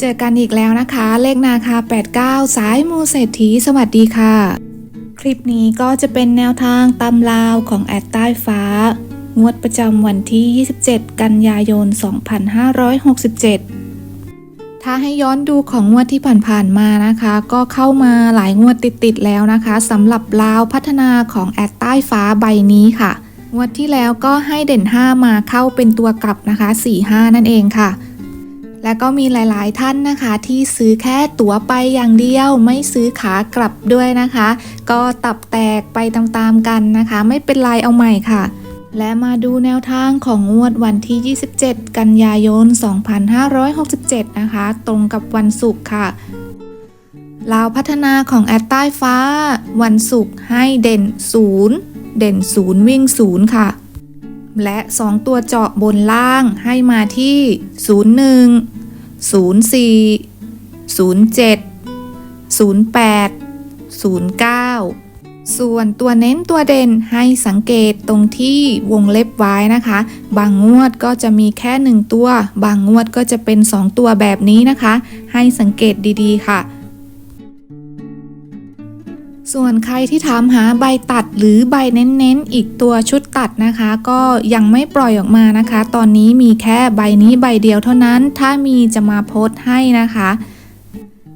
เจอกันอีกแล้วนะคะ เลขนาคา 89 สายมูเศรษฐีสวัสดีค่ะ คลิปนี้ก็จะเป็นแนวทางตำลาวของแอดใต้ฟ้า งวดประจำวันที่ 27 กันยายน 2567 ถ้าให้ย้อนดูของงวดที่ผ่านๆมานะคะ ก็เข้ามาหลายงวดติดๆแล้วนะคะสำหรับลาวพัฒนาของแอดใต้ฟ้าใบนี้ค่ะ งวดที่แล้วก็ให้เด่น 5 มาเข้าเป็นตัวกลับนะคะ 4-5 นั่นเองค่ะ แล้วก็มีหลายๆท่านนะคะ ที่ซื้อแค่ตั๋วไปอย่างเดียว ไม่ซื้อขากลับด้วยนะคะ ก็ตับแตกไปตามๆกันนะคะ ไม่เป็นไรเอาใหม่ค่ะ และมาดูแนวทางของงวดวันที่ 27 กันยายน 2567 นะคะ ตรงกับวันศุกร์ค่ะลาวพัฒนาของแอดใต้ฟ้า วันศุกร์ให้เด่น 0 เด่น 0 วิ่ง 0 ค่ะ และ 2 ตัวเจาะบนล่างให้มาที่ 01 04 07 08 09 ส่วนตัวเน้นตัวเด่นให้สังเกตตรงที่วงเล็บไว้นะคะ บางงวดก็จะมีแค่ 1 ตัว บางงวดก็จะเป็น 2 ตัวแบบนี้นะคะ ให้สังเกตดีๆค่ะ ส่วนใครที่ถามหาใบตัดหรือใบเน้นๆ อีกตัวชุดตัดนะคะ ก็ยังไม่ปล่อยออกมานะคะ ตอนนี้มีแค่ใบนี้ใบเดียวเท่านั้น ถ้ามีจะมาโพสต์ให้นะคะ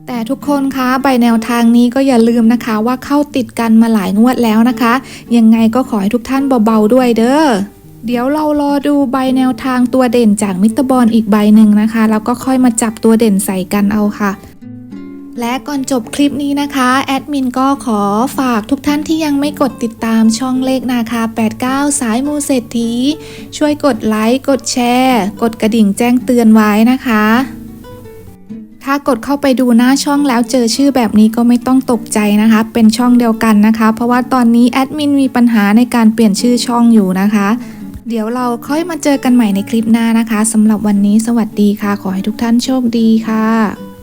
แต่ทุกคนคะใบแนวทางนี้ก็อย่าลืมนะคะว่าเข้าติดกันมาหลายงวดแล้วนะคะ ยังไงก็ขอให้ทุกท่านเบาๆด้วยเด้อเดี๋ยวเรารอดูใบแนวทางตัวเด่นจากมิตรบอลอีกใบหนึ่งนะคะ แล้วก็ค่อยมาจับตัวเด่นใส่กันเอาค่ะ และก่อนจบคลิปนี้นะคะ แอดมินก็ขอฝากทุกท่านที่ยังไม่กดติดตามช่องเลขนาคา 89 สายมูเศรษฐี ช่วยกดไลค์ กดแชร์ กดกระดิ่งแจ้งเตือนไว้นะคะ ถ้ากดเข้าไปดูหน้าช่องแล้วเจอชื่อแบบนี้ก็ไม่ต้องตกใจนะคะ เป็นช่องเดียวกันนะคะ เพราะว่าตอนนี้แอดมินมีปัญหาในการเปลี่ยนชื่อช่องอยู่นะคะ เดี๋ยวเราค่อยมาเจอกันใหม่ในคลิปหน้านะคะสำหรับวันนี้สวัสดีค่ะ ขอให้ทุกท่านโชคดีค่ะ